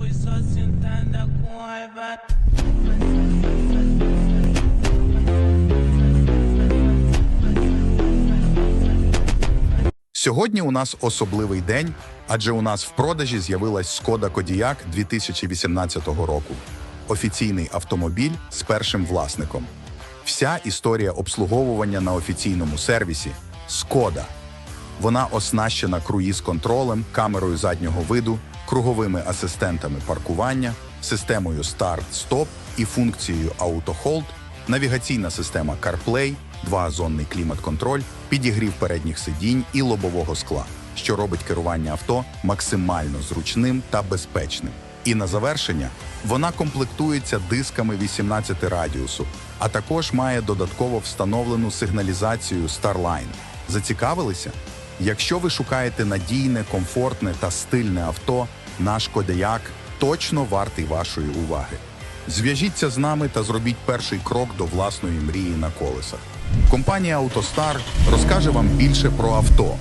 fui só sentada com raiva. Сьогодні у нас особливий день, адже у нас в продажі з'явилась Шкода Кодіяк 2018 року. Офіційний автомобіль з першим власником. Вся історія обслуговування на офіційному сервісі Шкода. Вона оснащена круїз-контролем, камерою заднього виду, круговими асистентами паркування, системою старт-стоп і функцією автохолд, навігаційна система CarPlay, двоазонний клімат-контроль, підігрів передніх сидінь і лобового скла, що робить керування авто максимально зручним та безпечним. І на завершення вона комплектується дисками 18 радіусу, а також має додатково встановлену сигналізацію Starline. Зацікавилися? Якщо ви шукаєте надійне, комфортне та стильне авто, наш Кодеяк точно вартий вашої уваги. Зв'яжіться з нами та зробіть перший крок до власної мрії на колесах. Компанія «АвтоСтар» розкаже вам більше про авто,